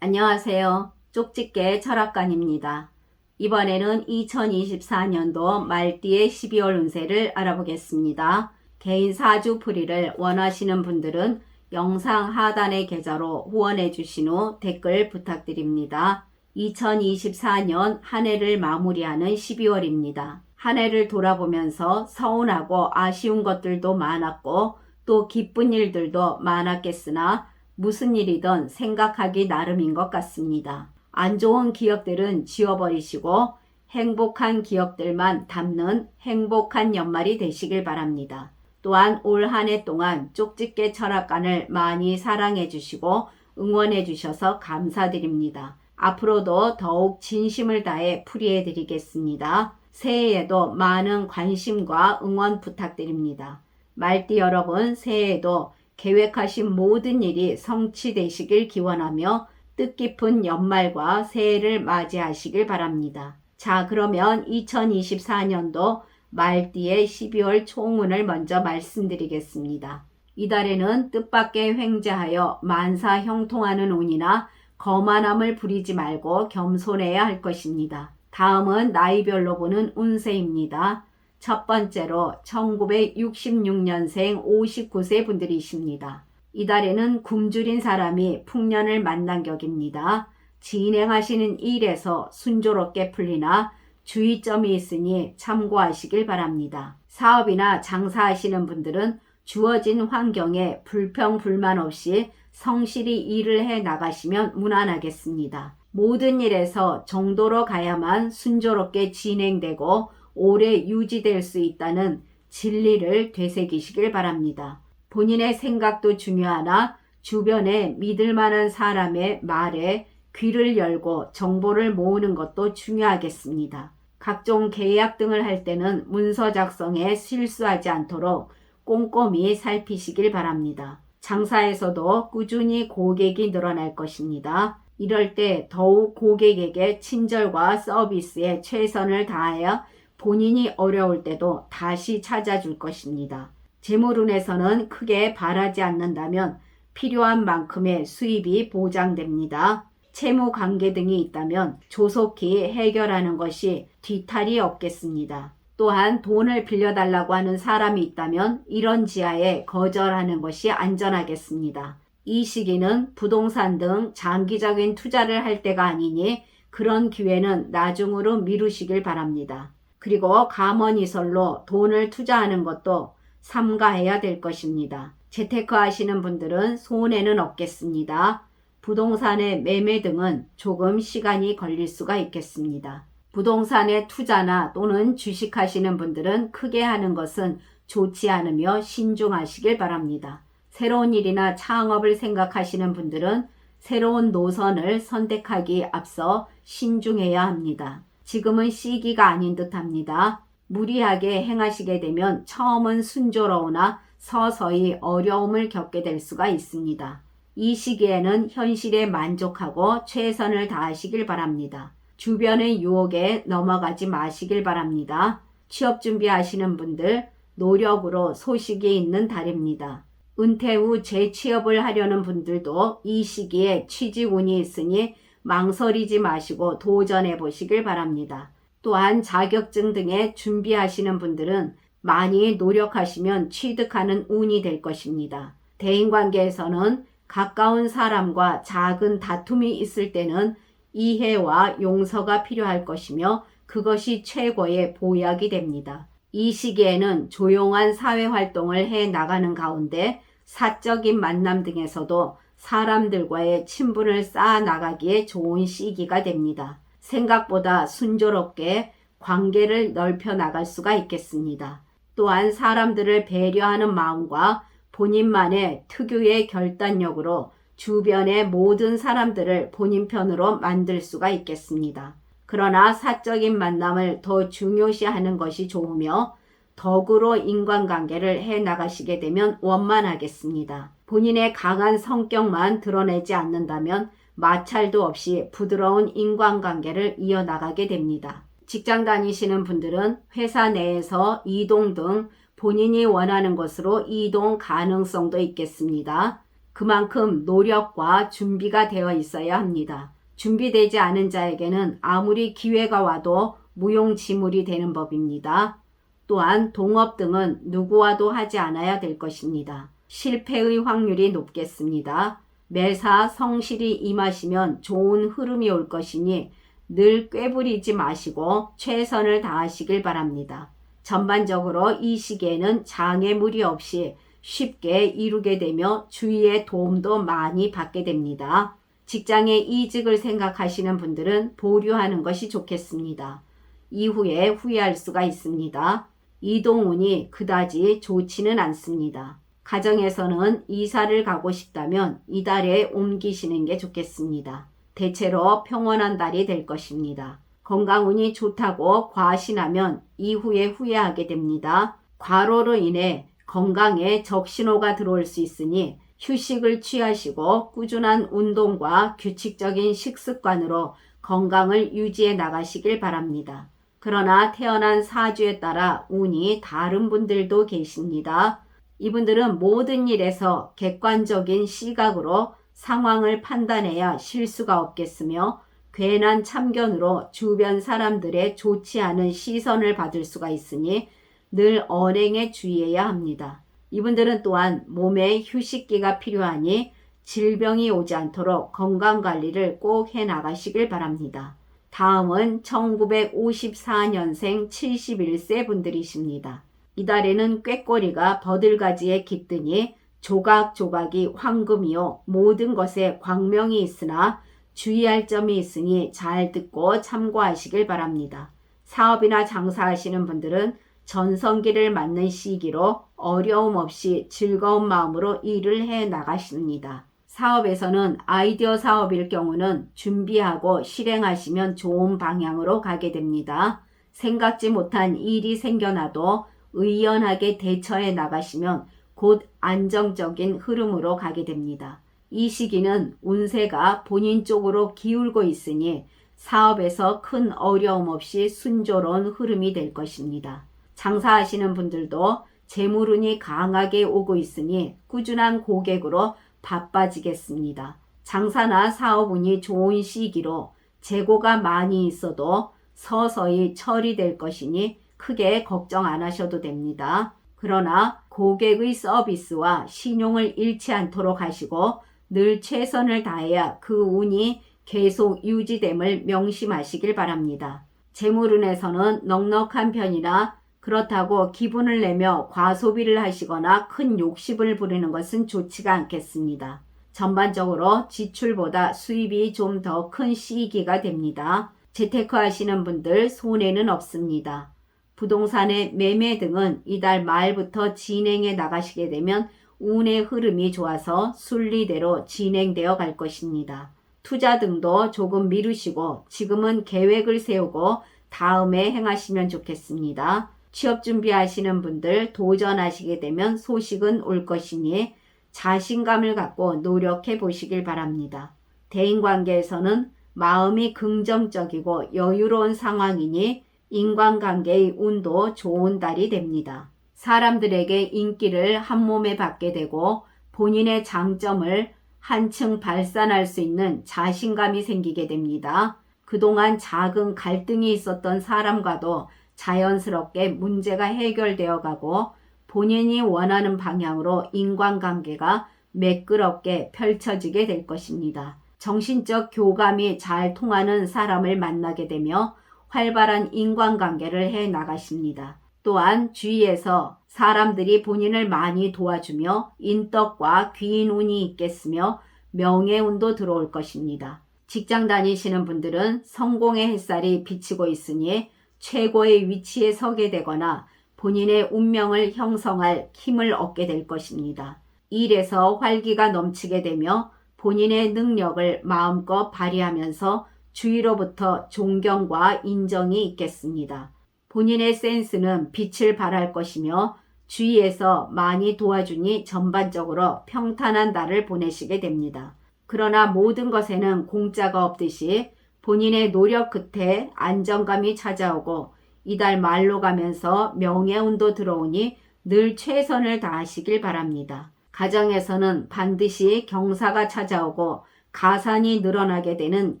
안녕하세요. 쪽집게 철학관입니다. 이번에는 2024년도 말띠의 12월 운세를 알아보겠습니다. 개인 사주 풀이를 원하시는 분들은 영상 하단의 계좌로 후원해 주신 후 댓글 부탁드립니다. 2024년 한 해를 마무리하는 12월입니다. 한 해를 돌아보면서 서운하고 아쉬운 것들도 많았고 또 기쁜 일들도 많았겠으나 무슨 일이든 생각하기 나름인 것 같습니다. 안 좋은 기억들은 지워버리시고 행복한 기억들만 담는 행복한 연말이 되시길 바랍니다. 또한 올 한 해 동안 쪽집게 철학관을 많이 사랑해 주시고 응원해 주셔서 감사드립니다. 앞으로도 더욱 진심을 다해 풀이해 드리겠습니다. 새해에도 많은 관심과 응원 부탁드립니다. 말띠 여러분, 새해에도 계획하신 모든 일이 성취되시길 기원하며 뜻깊은 연말과 새해를 맞이하시길 바랍니다. 자, 그러면 2024년도 말띠의 12월 총운을 먼저 말씀드리겠습니다. 이달에는 뜻밖의 횡재하여 만사 형통하는 운이나 거만함을 부리지 말고 겸손해야 할 것입니다. 다음은 나이별로 보는 운세입니다. 첫 번째로 1966년생 59세 분들이십니다. 이달에는 굶주린 사람이 풍년을 만난 격입니다. 진행하시는 일에서 순조롭게 풀리나 주의점이 있으니 참고하시길 바랍니다. 사업이나 장사하시는 분들은 주어진 환경에 불평 불만 없이 성실히 일을 해 나가시면 무난하겠습니다. 모든 일에서 정도로 가야만 순조롭게 진행되고 오래 유지될 수 있다는 진리를 되새기시길 바랍니다. 본인의 생각도 중요하나 주변에 믿을 만한 사람의 말에 귀를 열고 정보를 모으는 것도 중요하겠습니다. 각종 계약 등을 할 때는 문서 작성에 실수하지 않도록 꼼꼼히 살피시길 바랍니다. 장사에서도 꾸준히 고객이 늘어날 것입니다. 이럴 때 더욱 고객에게 친절과 서비스에 최선을 다하여 본인이 어려울 때도 다시 찾아줄 것입니다. 재물운에서는 크게 바라지 않는다면 필요한 만큼의 수입이 보장됩니다. 채무 관계 등이 있다면 조속히 해결하는 것이 뒤탈이 없겠습니다. 또한 돈을 빌려달라고 하는 사람이 있다면 이런 지하에 거절하는 것이 안전하겠습니다. 이 시기는 부동산 등 장기적인 투자를 할 때가 아니니 그런 기회는 나중으로 미루시길 바랍니다. 그리고 감언이설로 돈을 투자하는 것도 삼가해야 될 것입니다. 재테크 하시는 분들은 손해는 없겠습니다. 부동산의 매매 등은 조금 시간이 걸릴 수가 있겠습니다. 부동산의 투자나 또는 주식 하시는 분들은 크게 하는 것은 좋지 않으며 신중하시길 바랍니다. 새로운 일이나 창업을 생각하시는 분들은 새로운 노선을 선택하기 앞서 신중해야 합니다. 지금은 시기가 아닌 듯 합니다. 무리하게 행하시게 되면 처음은 순조로우나 서서히 어려움을 겪게 될 수가 있습니다. 이 시기에는 현실에 만족하고 최선을 다하시길 바랍니다. 주변의 유혹에 넘어가지 마시길 바랍니다. 취업 준비하시는 분들 노력으로 소식이 있는 달입니다. 은퇴 후 재취업을 하려는 분들도 이 시기에 취직 운이 있으니 망설이지 마시고 도전해 보시길 바랍니다. 또한 자격증 등에 준비하시는 분들은 많이 노력하시면 취득하는 운이 될 것입니다. 대인관계에서는 가까운 사람과 작은 다툼이 있을 때는 이해와 용서가 필요할 것이며 그것이 최고의 보약이 됩니다. 이 시기에는 조용한 사회 활동을 해 나가는 가운데 사적인 만남 등에서도 사람들과의 친분을 쌓아 나가기에 좋은 시기가 됩니다. 생각보다 순조롭게 관계를 넓혀 나갈 수가 있겠습니다. 또한 사람들을 배려하는 마음과 본인만의 특유의 결단력으로 주변의 모든 사람들을 본인 편으로 만들 수가 있겠습니다. 그러나 사적인 만남을 더 중요시하는 것이 좋으며 덕으로 인간관계를 해 나가시게 되면 원만하겠습니다. 본인의 강한 성격만 드러내지 않는다면 마찰도 없이 부드러운 인간관계를 이어나가게 됩니다. 직장 다니시는 분들은 회사 내에서 이동 등 본인이 원하는 것으로 이동 가능성도 있겠습니다. 그만큼 노력과 준비가 되어 있어야 합니다. 준비되지 않은 자에게는 아무리 기회가 와도 무용지물이 되는 법입니다. 또한 동업 등은 누구와도 하지 않아야 될 것입니다. 실패의 확률이 높겠습니다. 매사 성실히 임하시면 좋은 흐름이 올 것이니 늘 꾀부리지 마시고 최선을 다하시길 바랍니다. 전반적으로 이 시기에는 장애물이 없이 쉽게 이루게 되며 주위의 도움도 많이 받게 됩니다. 직장의 이직을 생각하시는 분들은 보류하는 것이 좋겠습니다. 이후에 후회할 수가 있습니다. 이동운이 그다지 좋지는 않습니다. 가정에서는 이사를 가고 싶다면 이달에 옮기시는 게 좋겠습니다. 대체로 평온한 달이 될 것입니다. 건강운이 좋다고 과신하면 이후에 후회하게 됩니다. 과로로 인해 건강에 적신호가 들어올 수 있으니 휴식을 취하시고 꾸준한 운동과 규칙적인 식습관으로 건강을 유지해 나가시길 바랍니다. 그러나 태어난 사주에 따라 운이 다른 분들도 계십니다. 이분들은 모든 일에서 객관적인 시각으로 상황을 판단해야 실수가 없겠으며 괜한 참견으로 주변 사람들의 좋지 않은 시선을 받을 수가 있으니 늘 언행에 주의해야 합니다. 이분들은 또한 몸에 휴식기가 필요하니 질병이 오지 않도록 건강 관리를 꼭 해 나가시길 바랍니다. 다음은 1954년생 71세 분들이십니다. 이달에는 꾀꼬리가 버들가지에 깃드니 조각조각이 황금이요 모든 것에 광명이 있으나 주의할 점이 있으니 잘 듣고 참고하시길 바랍니다. 사업이나 장사하시는 분들은 전성기를 맞는 시기로 어려움 없이 즐거운 마음으로 일을 해 나가십니다. 사업에서는 아이디어 사업일 경우는 준비하고 실행하시면 좋은 방향으로 가게 됩니다. 생각지 못한 일이 생겨나도 의연하게 대처해 나가시면 곧 안정적인 흐름으로 가게 됩니다. 이 시기는 운세가 본인 쪽으로 기울고 있으니 사업에서 큰 어려움 없이 순조로운 흐름이 될 것입니다. 장사하시는 분들도 재물운이 강하게 오고 있으니 꾸준한 고객으로 바빠지겠습니다. 장사나 사업운이 좋은 시기로 재고가 많이 있어도 서서히 처리될 것이니 크게 걱정 안 하셔도 됩니다. 그러나 고객의 서비스와 신용을 잃지 않도록 하시고 늘 최선을 다해야 그 운이 계속 유지됨을 명심하시길 바랍니다. 재물운에서는 넉넉한 편이나 그렇다고 기분을 내며 과소비를 하시거나 큰 욕심을 부리는 것은 좋지가 않겠습니다. 전반적으로 지출보다 수입이 좀 더 큰 시기가 됩니다. 재테크 하시는 분들 손해는 없습니다. 부동산의 매매 등은 이달 말부터 진행해 나가시게 되면 운의 흐름이 좋아서 순리대로 진행되어 갈 것입니다. 투자 등도 조금 미루시고 지금은 계획을 세우고 다음에 행하시면 좋겠습니다. 취업 준비하시는 분들 도전하시게 되면 소식은 올 것이니 자신감을 갖고 노력해 보시길 바랍니다. 대인 관계에서는 마음이 긍정적이고 여유로운 상황이니 인간관계의 운도 좋은 달이 됩니다. 사람들에게 인기를 한 몸에 받게 되고 본인의 장점을 한층 발산할 수 있는 자신감이 생기게 됩니다. 그동안 작은 갈등이 있었던 사람과도 자연스럽게 문제가 해결되어 가고 본인이 원하는 방향으로 인간관계가 매끄럽게 펼쳐지게 될 것입니다. 정신적 교감이 잘 통하는 사람을 만나게 되며 활발한 인간관계를 해 나가십니다. 또한 주위에서 사람들이 본인을 많이 도와주며 인덕과 귀인 운이 있겠으며 명예운도 들어올 것입니다. 직장 다니시는 분들은 성공의 햇살이 비치고 있으니 최고의 위치에 서게 되거나 본인의 운명을 형성할 힘을 얻게 될 것입니다. 일에서 활기가 넘치게 되며 본인의 능력을 마음껏 발휘하면서 주위로부터 존경과 인정이 있겠습니다. 본인의 센스는 빛을 발할 것이며 주위에서 많이 도와주니 전반적으로 평탄한 날을 보내시게 됩니다. 그러나 모든 것에는 공짜가 없듯이 본인의 노력 끝에 안정감이 찾아오고 이달 말로 가면서 명예운도 들어오니 늘 최선을 다하시길 바랍니다. 가정에서는 반드시 경사가 찾아오고 가산이 늘어나게 되는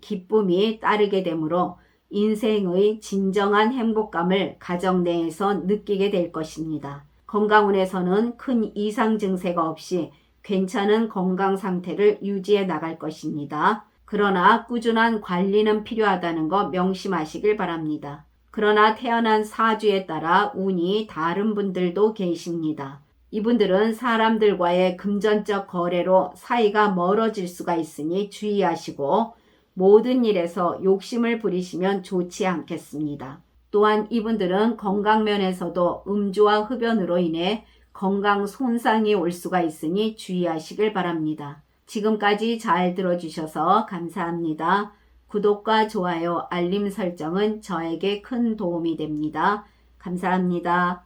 기쁨이 따르게 되므로 인생의 진정한 행복감을 가정 내에서 느끼게 될 것입니다. 건강운에서는 큰 이상 증세가 없이 괜찮은 건강 상태를 유지해 나갈 것입니다. 그러나 꾸준한 관리는 필요하다는 거 명심하시길 바랍니다. 그러나 태어난 사주에 따라 운이 다른 분들도 계십니다. 이분들은 사람들과의 금전적 거래로 사이가 멀어질 수가 있으니 주의하시고 모든 일에서 욕심을 부리시면 좋지 않겠습니다. 또한 이분들은 건강면에서도 음주와 흡연으로 인해 건강 손상이 올 수가 있으니 주의하시길 바랍니다. 지금까지 잘 들어주셔서 감사합니다. 구독과 좋아요, 알림 설정은 저에게 큰 도움이 됩니다. 감사합니다.